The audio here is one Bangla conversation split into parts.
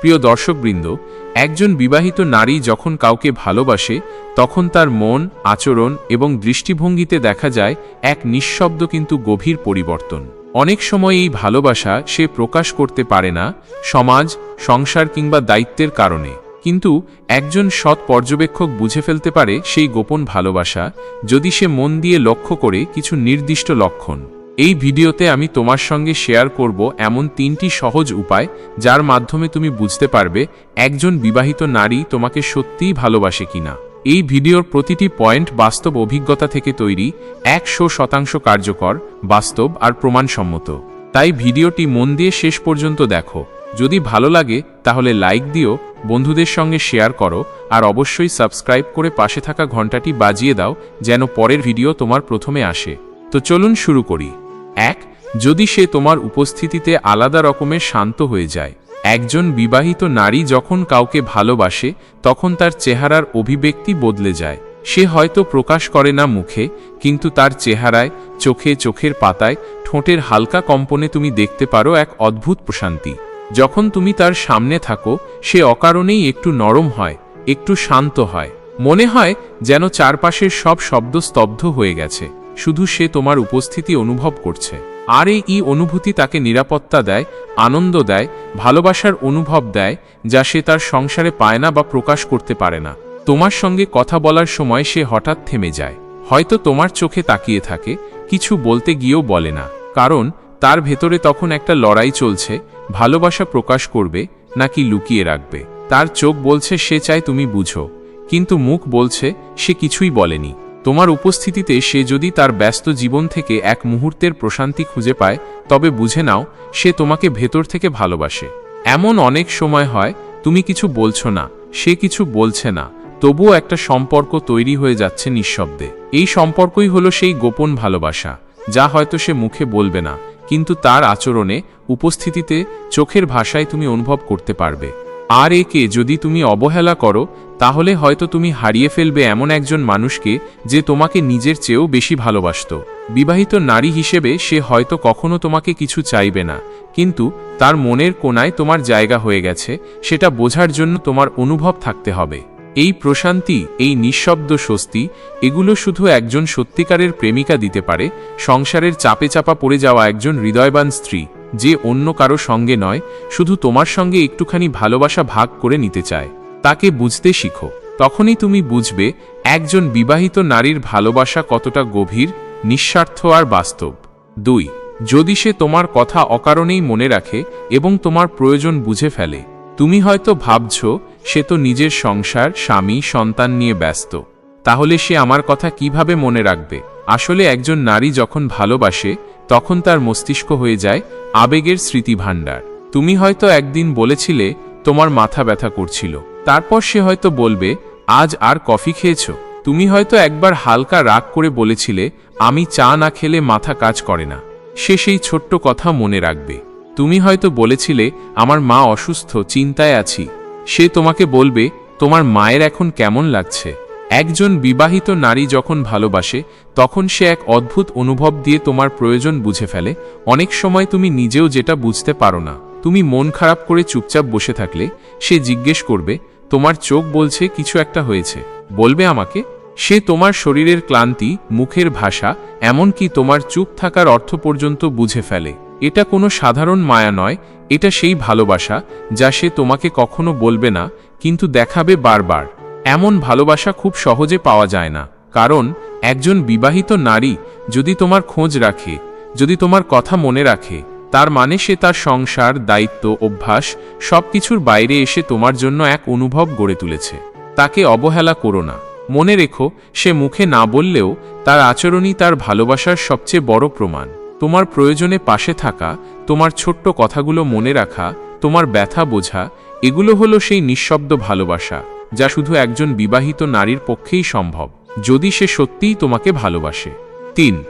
প্রিয় দর্শকবৃন্দ, একজন বিবাহিত নারী যখন কাউকে ভালোবাসে, তখন তার মন, আচরণ এবং দৃষ্টিভঙ্গিতে দেখা যায় এক নিঃশব্দ কিন্তু গভীর পরিবর্তন। অনেক সময় এই ভালোবাসা সে প্রকাশ করতে পারে না, সমাজ, সংসার কিংবা দায়িত্বের কারণে। কিন্তু একজন সৎ পর্যবেক্ষক বুঝে ফেলতে পারে সেই গোপন ভালোবাসা যদি সে মন দিয়ে লক্ষ্য করে কিছু নির্দিষ্ট লক্ষণ। এই ভিডিওতে আমি তোমার সঙ্গে শেয়ার করব এমন তিনটি সহজ উপায় যার মাধ্যমে তুমি বুঝতে পারবে একজন বিবাহিত নারী তোমাকে সত্যিই ভালোবাসে কিনা। এই ভিডিওর প্রতিটি পয়েন্ট বাস্তব অভিজ্ঞতা থেকে তৈরি, একশো শতাংশ কার্যকর, বাস্তব আর প্রমাণসম্মত। তাই ভিডিওটি মন দিয়ে শেষ পর্যন্ত দেখো। যদি ভালো লাগে, তাহলে লাইক দিও, বন্ধুদের সঙ্গে শেয়ার করো, আর অবশ্যই সাবস্ক্রাইব করে পাশে থাকা ঘন্টাটি বাজিয়ে দাও, যেন পরের ভিডিও তোমার প্রথমে আসে। তো চলুন শুরু করি। এক, যদি সে তোমার উপস্থিতিতে আলাদা রকমের শান্ত হয়ে যায়। একজন বিবাহিত নারী যখন কাউকে ভালোবাসে, তখন তার চেহারার অভিব্যক্তি বদলে যায়। সে হয়তো প্রকাশ করে না মুখে, কিন্তু তার চেহারায়, চোখে চোখের পাতায়, ঠোঁটের হালকা কম্পনে তুমি দেখতে পারো এক অদ্ভুত প্রশান্তি। যখন তুমি তার সামনে থাকো, সে অকারণেই একটু নরম হয়, একটু শান্ত হয়। মনে হয় যেন চারপাশের সব শব্দ স্তব্ধ হয়ে গেছে। শুধু সে তোমার উপস্থিতি অনুভব করছে। আর এই অনুভূতি তাকে নিরাপত্তা দেয়, আনন্দ দেয়, ভালোবাসার অনুভব দেয়, যা সে তার সংসারে পায় না বা প্রকাশ করতে পারে না। তোমার সঙ্গে কথা বলার সময় সে হঠাৎ থেমে যায়। হয়তো তোমার চোখে তাকিয়ে থাকে, কিছু বলতে গিয়েও বলে না। কারণ, তার ভেতরে তখন একটা লড়াই চলছে, ভালোবাসা প্রকাশ করবে, নাকি লুকিয়ে রাখবে। তার চোখ বলছে, সে চায় তুমি বুঝো। কিন্তু মুখ বলছে, সে কিছুই বলেনি। তোমার উপস্থিতিতে সে যদি তার ব্যস্ত জীবন থেকে এক মুহূর্তের প্রশান্তি খুঁজে পায়, তবে বুঝে নাও, সে তোমাকে ভেতর থেকে ভালোবাসে। এমন অনেক সময় হয়, তুমি কিছু বলছো না, সে কিছু বলছে না, তবুও একটা সম্পর্ক তৈরি হয়ে যাচ্ছে নিঃশব্দে। এই সম্পর্কই হলো সেই গোপন ভালোবাসা, যা হয়তো সে মুখে বলবে না, কিন্তু তার আচরণে, উপস্থিতিতে, চোখের ভাষায় তুমি অনুভব করতে পারবে। আর একে যদি তুমি অবহেলা করো, তাহলে হয়তো তুমি হারিয়ে ফেলবে এমন একজন মানুষকে যে তোমাকে নিজের চেয়েও বেশি ভালোবাসত। বিবাহিত নারী হিসেবে সে হয়তো কখনো তোমাকে কিছু চাইবে না, কিন্তু তার মনের কোনায় তোমার জায়গা হয়ে গেছে, সেটা বোঝার জন্য তোমার অনুভব থাকতে হবে। এই প্রশান্তি, এই নিঃশব্দ স্বস্তি, এগুলো শুধু একজন সত্যিকারের প্রেমিকা দিতে পারে, সংসারের চাপে চাপা পড়ে যাওয়া একজন হৃদয়বান স্ত্রী। যে অন্য কারও সঙ্গে নয়, শুধু তোমার সঙ্গে একটুখানি ভালোবাসা ভাগ করে নিতে চায়। তাকে বুঝতে শিখো। তখনই তুমি বুঝবে, একজন বিবাহিত নারীর ভালোবাসা কতটা গভীর, নিঃস্বার্থ আর বাস্তব। দুই, যদি সে তোমার কথা অকারণেই মনে রাখে এবং তোমার প্রয়োজন বুঝে ফেলে, তুমি হয়তো ভাবছ, সে তো নিজের সংসার, স্বামী, সন্তান নিয়ে ব্যস্ত। তাহলে সে আমার কথা কীভাবে মনে রাখবে? আসলে একজন নারী যখন ভালোবাসে তখন তার মস্তিষ্ক হয়ে যায় আবেগের স্মৃতিভাণ্ডার। তুমি হয়তো একদিন বলেছিলে, তোমার মাথা ব্যথা করছিল। তারপর সে হয়তো বলবে, আজ আর কফি খেয়েছ? তুমি হয়তো একবার হালকা রাগ করে বলেছিলে, আমি চা না খেলে মাথা কাজ করে না। সে সেই ছোট্ট কথা মনে রাখবে। তুমি হয়তো বলেছিলে, আমার মা অসুস্থ, চিন্তায় আছি। সে তোমাকে বলবে, তোমার মায়ের এখন কেমন লাগছে? একজন বিবাহিত নারী যখন ভালোবাসে, তখন সে এক অদ্ভুত অনুভব দিয়ে তোমার প্রয়োজন বুঝে ফেলে। অনেক সময় তুমি নিজেও যেটা বুঝতে পারো না। তুমি মন খারাপ করে চুপচাপ বসে থাকলে, সে জিজ্ঞেস করবে, তোমার চোখ বলছে কিছু একটা হয়েছে। বলবে আমাকে, সে তোমার শরীরের ক্লান্তি, মুখের ভাষা, এমনকি তোমার চুপ থাকার অর্থ পর্যন্ত বুঝে ফেলে। এটা কোনো সাধারণ মায়া নয়, এটা সেই ভালোবাসা যা সে তোমাকে কখনো বলবে না, কিন্তু দেখাবে বারবার। এমন ভালোবাসা খুব সহজে পাওয়া যায় না। কারণ, একজন বিবাহিত নারী যদি তোমার খোঁজ রাখে, যদি তোমার কথা মনে রাখে, তার মানে সে তার সংসার, দায়িত্ব, অভ্যাস সবকিছুর বাইরে এসে তোমার জন্য এক অনুভব গড়ে তুলেছে। তাকে অবহেলা করো না। মনে রেখো, সে মুখে না বললেও তার আচরণই তার ভালোবাসার সবচেয়ে বড় প্রমাণ। তোমার প্রয়োজনে পাশে থাকা, তোমার ছোট্ট কথাগুলো মনে রাখা, তোমার ব্যথা বোঝা, এগুলো হলো সেই নিঃশব্দ ভালোবাসা। যা শুধু একজন বিবাহিত নারীর পক্ষেই সম্ভব, যদি সে সত্যিই তোমাকে ভালোবাসে। তিন,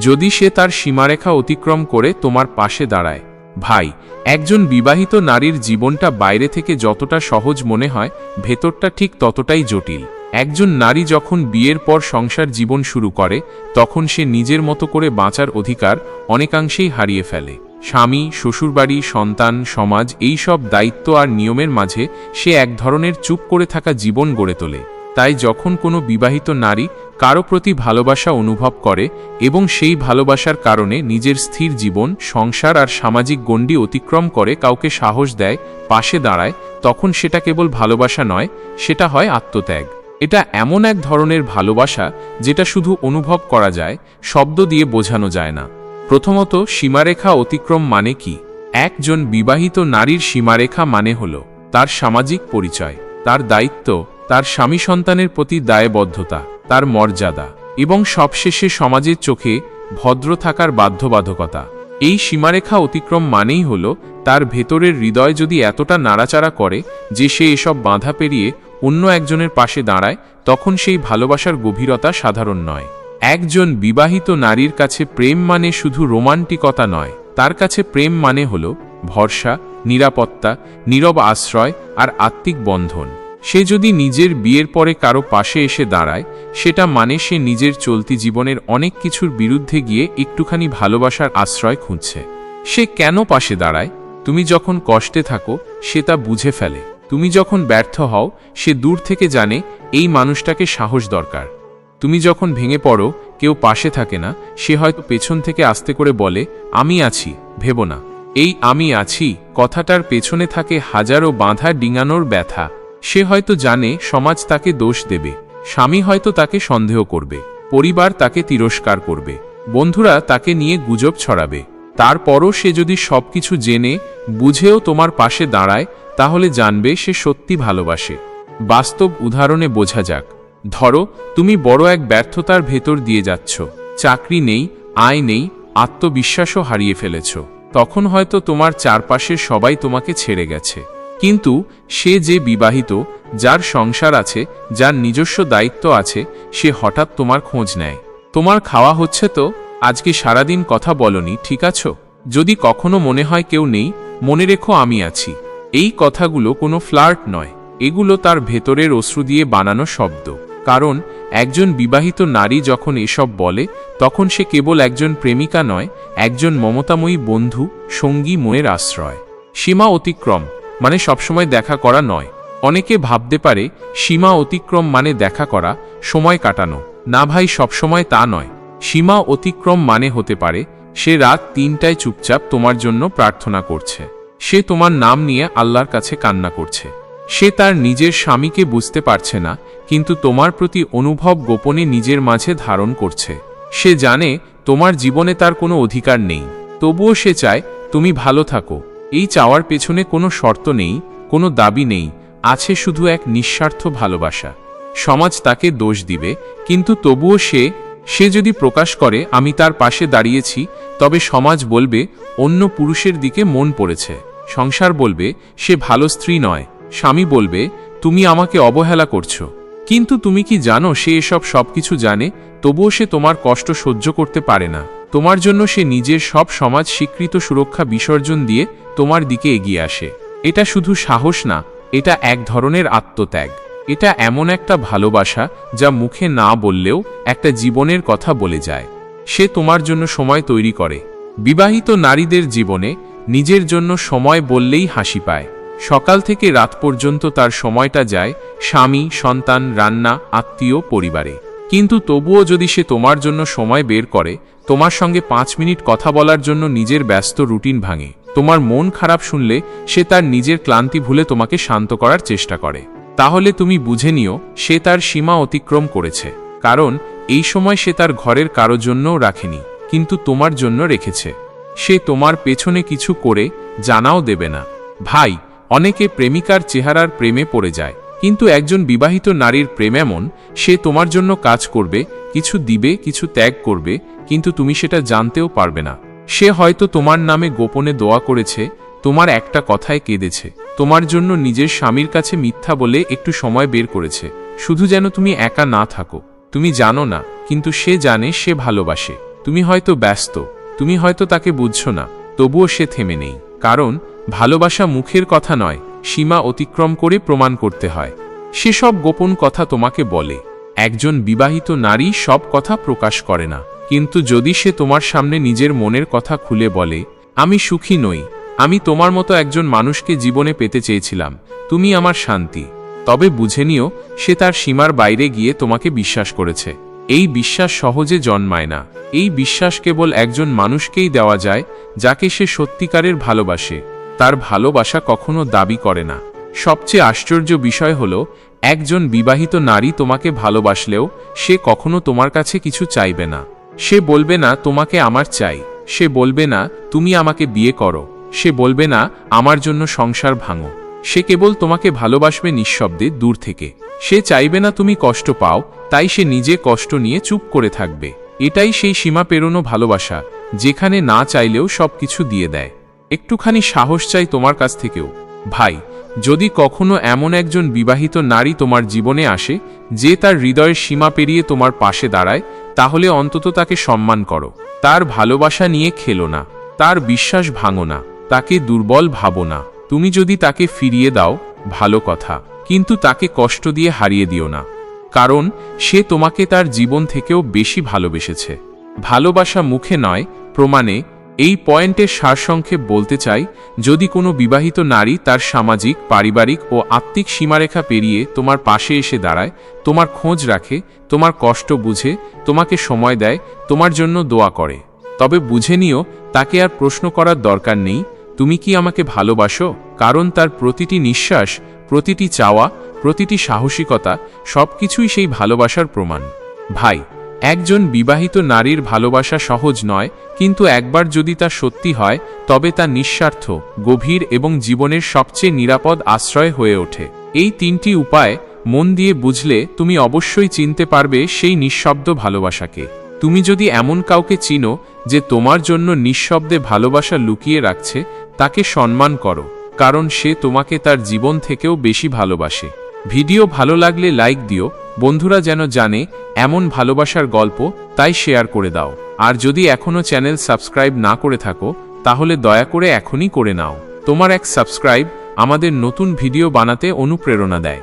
যদি সে তার সীমারেখা অতিক্রম করে তোমার পাশে দাঁড়ায়। ভাই, একজন বিবাহিত নারীর জীবনটা বাইরে থেকে যতটা সহজ মনে হয়, ভেতরটা ঠিক ততটাই জটিল। একজন নারী যখন বিয়ের পর সংসার জীবন শুরু করে, তখন সে নিজের মতো করে বাঁচার অধিকার অনেকাংশেই হারিয়ে ফেলে। স্বামী, শ্বশুরবাড়ি, সন্তান, সমাজ এই সব দায়িত্ব আর নিয়মের মাঝে সে এক ধরনের চুপ করে থাকা জীবন গড়ে তোলে। তাই যখন কোনো বিবাহিত নারী কারও প্রতি ভালোবাসা অনুভব করে এবং সেই ভালোবাসার কারণে নিজের স্থির জীবন, সংসার আর সামাজিক গণ্ডি অতিক্রম করে কাউকে সাহস দেয়, পাশে দাঁড়ায়, তখন সেটা কেবল ভালোবাসা নয়, সেটা হয় আত্মত্যাগ। এটা এমন এক ধরনের ভালোবাসা যেটা শুধু অনুভব করা যায়, শব্দ দিয়ে বোঝানো যায় না। প্রথমত, সীমারেখা অতিক্রম মানে কি? একজন বিবাহিত নারীর সীমারেখা মানে হল তার সামাজিক পরিচয়, তার দায়িত্ব, তার স্বামী সন্তানের প্রতি দায়বদ্ধতা, তার মর্যাদা এবং সবশেষে সমাজের চোখে ভদ্র থাকার বাধ্যবাধকতা। এই সীমারেখা অতিক্রম মানেই হল তার ভেতরের হৃদয় যদি এতটা নাড়াচাড়া করে যে সে এসব বাধা পেরিয়ে অন্য একজনের পাশে দাঁড়ায়, তখন সেই ভালোবাসার গভীরতা সাধারণ নয়। একজন বিবাহিত নারীর কাছে প্রেম মানে শুধু রোমান্টিকতা নয়, তার কাছে প্রেম মানে হল ভরসা, নিরাপত্তা, নীরব আশ্রয় আর আত্মিক বন্ধন। সে যদি নিজের বিয়ের পরে কারও পাশে এসে দাঁড়ায়, সেটা মানে সে নিজের চলতি জীবনের অনেক কিছুর বিরুদ্ধে গিয়ে একটুখানি ভালোবাসার আশ্রয় খুঁজছে। সে কেন পাশে দাঁড়ায়? তুমি যখন কষ্টে থাকো, সে তা বুঝে ফেলে। তুমি যখন ব্যর্থ হও, সে দূর থেকে জানে এই মানুষটাকে সাহস দরকার। তুমি যখন ভেঙে পড়ো, কেউ পাশে থাকে না, সে হয়তো পেছন থেকে আস্তে করে বলে, আমি আছি, ভেব না। এই আমি আছি কথাটার পেছনে থাকে হাজারো বাঁধা ডিঙানোর ব্যথা। সে হয়তো জানে সমাজ তাকে দোষ দেবে। স্বামী হয়তো তাকে সন্দেহ করবে। পরিবার তাকে তিরস্কার করবে। বন্ধুরা তাকে নিয়ে গুজব ছড়াবে। তারপরও সে যদি সবকিছু জেনে, বুঝেও তোমার পাশে দাঁড়ায়, তাহলে জানবে সে সত্যি ভালোবাসে। বাস্তব উদাহরণে বোঝা যাক। ধরো, তুমি বড় এক ব্যর্থতার ভেতর দিয়ে যাচ্ছ। চাকরি নেই, আয় নেই, আত্মবিশ্বাসও হারিয়ে ফেলেছ। তখন হয়তো তোমার চারপাশের সবাই তোমাকে ছেড়ে গেছে। কিন্তু সে যে বিবাহিত, যার সংসার আছে, যার নিজস্ব দায়িত্ব আছে, সে হঠাৎ তোমার খোঁজ নেয়। তোমার খাওয়া হচ্ছে তো? আজকে সারাদিন কথা বলনি, ঠিক আছো? যদি কখনো মনে হয় কেউ নেই, মনে রেখো আমি আছি। এই কথাগুলো কোনো ফ্লার্ট নয়। এগুলো তার ভেতরের অশ্রু দিয়ে বানানো শব্দ। কারণ, একজন বিবাহিত নারী যখন এসব বলে, তখন সে কেবল একজন প্রেমিকা নয়, একজন মমতাময়ী বন্ধু, সঙ্গী মনের আশ্রয়। সীমা অতিক্রম মানে সবসময় দেখা করা নয়। অনেকে ভাবতে পারে, সীমা অতিক্রম মানে দেখা করা, সময় কাটানো। না ভাই, সবসময় তা নয়। সীমা অতিক্রম মানে হতে পারে, সে রাত তিনটায় চুপচাপ তোমার জন্য প্রার্থনা করছে। সে তোমার নাম নিয়ে আল্লাহর কাছে কান্না করছে। সে তার নিজের স্বামীকে বুঝতে পারছে না, কিন্তু তোমার প্রতি অনুভব গোপনে নিজের মাঝে ধারণ করছে। সে জানে তোমার জীবনে তার কোনো অধিকার নেই। তবুও সে চায়, তুমি ভালো থাকো। এই চাওয়ার পেছনে কোনো শর্ত নেই, কোনো দাবি নেই, আছে শুধু এক নিঃস্বার্থ ভালোবাসা। সমাজ তাকে দোষ দিবে, কিন্তু তবুও সে সে যদি প্রকাশ করে, আমি তার পাশে দাঁড়িয়েছি, তবে সমাজ বলবে, অন্য পুরুষের দিকে মন পড়েছে। সংসার বলবে, সে ভালো স্ত্রী নয়। স্বামী বলবে, তুমি আমাকে অবহেলা করছ। কিন্তু তুমি কি জানো, সে এসব সবকিছু জানে, তবুও সে তোমার কষ্ট সহ্য করতে পারে না। তোমার জন্য সে নিজের সব সমাজ স্বীকৃত সুরক্ষা বিসর্জন দিয়ে তোমার দিকে এগিয়ে আসে। এটা শুধু সাহস না, এটা এক ধরনের আত্মত্যাগ। এটা এমন একটা ভালোবাসা, যা মুখে না বললেও একটা জীবনের কথা বলে যায়। সে তোমার জন্য সময় তৈরি করে। বিবাহিত নারীদের জীবনে নিজের জন্য সময় বললেই হাসি পায়। সকাল থেকে রাত পর্যন্ত তার সময়টা যায় স্বামী, সন্তান, রান্না, আত্মীয়, পরিবারে। কিন্তু তবুও যদি সে তোমার জন্য সময় বের করে, তোমার সঙ্গে পাঁচ মিনিট কথা বলার জন্য নিজের ব্যস্ত রুটিন ভাঙে। তোমার মন খারাপ শুনলে সে তার নিজের ক্লান্তি ভুলে তোমাকে শান্ত করার চেষ্টা করে। তাহলে তুমি বুঝে নিও, সে তার সীমা অতিক্রম করেছে। কারণ এই সময় সে তার ঘরের কারও জন্যও রাখেনি, কিন্তু তোমার জন্য রেখেছে। সে তোমার পেছনে কিছু করে জানাও দেবে না। ভাই অনেকে প্রেমিকার চেহারার প্রেমে পড়ে যায়। কিন্তু একজন বিবাহিত নারীর প্রেম এমন, সে তোমার জন্য কাজ করবে, কিছু দিবে, কিছু ত্যাগ করবে, কিন্তু তুমি সেটা জানতেও পারবে না। সে হয়তো তোমার নামে গোপনে দোয়া করেছে, তোমার একটা কথায় কেঁদেছে, তোমার জন্য নিজের স্বামীর কাছে মিথ্যা বলে একটু সময় বের করেছে। শুধু যেন তুমি একা না থাকো। তুমি জানো না, কিন্তু সে জানে, সে ভালোবাসে। তুমি হয়তো ব্যস্ত, তুমি হয়তো তাকে বুঝছ না, তবুও সে থেমে নেই। কারণ ভালোবাসা মুখের কথা নয়, সীমা অতিক্রম করে প্রমাণ করতে হয়। সেসব গোপন কথা তোমাকে বলে। একজন বিবাহিত নারী সব কথা প্রকাশ করে না। কিন্তু যদি সে তোমার সামনে নিজের মনের কথা খুলে বলে, আমি সুখী নই, আমি তোমার মতো একজন মানুষকে জীবনে পেতে চেয়েছিলাম, তুমি আমার শান্তি। তবে বুঝে নিও, সে তার সীমার বাইরে গিয়ে তোমাকে বিশ্বাস করেছে। এই বিশ্বাস সহজে জন্মায় না। এই বিশ্বাস কেবল একজন মানুষকেই দেওয়া যায়, যাকে সে সত্যিকারের ভালোবাসে। তার ভালোবাসা কখনো দাবি করে না। সবচেয়ে আশ্চর্য বিষয় হল, একজন বিবাহিত নারী তোমাকে ভালোবাসলেও সে কখনো তোমার কাছে কিছু চাইবে না। সে বলবে না, তোমাকে আমার চাই। সে বলবে না, তুমি আমাকে বিয়ে করো। সে বলবে না, আমার জন্য সংসার ভাঙো। সে কেবল তোমাকে ভালোবাসবে নিঃশব্দে দূর থেকে। সে চাইবে না, তুমি কষ্ট পাও। তাই সে নিজে কষ্ট নিয়ে চুপ করে থাকবে। এটাই সেই সীমা পেরোনো ভালোবাসা, যেখানে না চাইলেও সব কিছু দিয়ে দেয়। একটুখানি সাহস চাই তোমার কাছ থেকেও। ভাই, যদি কখনো এমন একজন বিবাহিত নারী তোমার জীবনে আসে, যে তার হৃদয়ের সীমা পেরিয়ে তোমার পাশে দাঁড়ায়, তাহলে অন্তত তাকে সম্মান করো। তার ভালোবাসা নিয়ে খেলো না। তার বিশ্বাস ভাঙো না। তাকে দুর্বল ভাবো না। তুমি যদি তাকে ফিরিয়ে দাও, ভালো কথা। কিন্তু তাকে কষ্ট দিয়ে হারিয়ে দিও না। কারণ, সে তোমাকে তার জীবন থেকেও বেশি ভালোবেসেছে। ভালোবাসা মুখে নয়, প্রমাণে এই পয়েন্টের সারসংক্ষেপ বলতে চাই, যদি কোনো বিবাহিত নারী তার সামাজিক, পারিবারিক ও আত্মিক সীমারেখা পেরিয়ে তোমার পাশে এসে দাঁড়ায়, তোমার খোঁজ রাখে, তোমার কষ্ট বুঝে, তোমাকে সময় দেয়, তোমার জন্য দোয়া করে। তবে বুঝে নিও, তাকে আর প্রশ্ন করার দরকার নেই, তুমি কি আমাকে ভালোবাসো? কারণ তার প্রতিটি নিঃশ্বাস, প্রতিটি চাওয়া, প্রতিটি সাহসিকতা সবকিছুই সেই ভালোবাসার প্রমাণ। ভাই একজন বিবাহিত নারীর ভালোবাসা সহজ নয়, কিন্তু একবার যদি তা সত্যি হয়, তবে তা নিঃস্বার্থ, গভীর এবং জীবনের সবচেয়ে নিরাপদ আশ্রয় হয়ে ওঠে। এই তিনটি উপায় মন দিয়ে বুঝলে তুমি অবশ্যই চিনতে পারবে সেই নিঃশব্দ ভালোবাসাকে। তুমি যদি এমন কাউকে চিনো যে তোমার জন্য নিঃশব্দে ভালোবাসা লুকিয়ে রাখছে, তাকে সম্মান করো, কারণ সে তোমাকে তার জীবন থেকেও বেশি ভালোবাসে। ভিডিও ভালো লাগলে লাইক দিও। বন্ধুরা যেন জানে, এমন ভালোবাসার গল্প, তাই শেয়ার করে দাও। আর যদি এখনও চ্যানেল সাবস্ক্রাইব না করে থাকো, তাহলে দয়া করে এখনই করে নাও। তোমার এক সাবস্ক্রাইব আমাদের নতুন ভিডিও বানাতে অনুপ্রেরণা দেয়।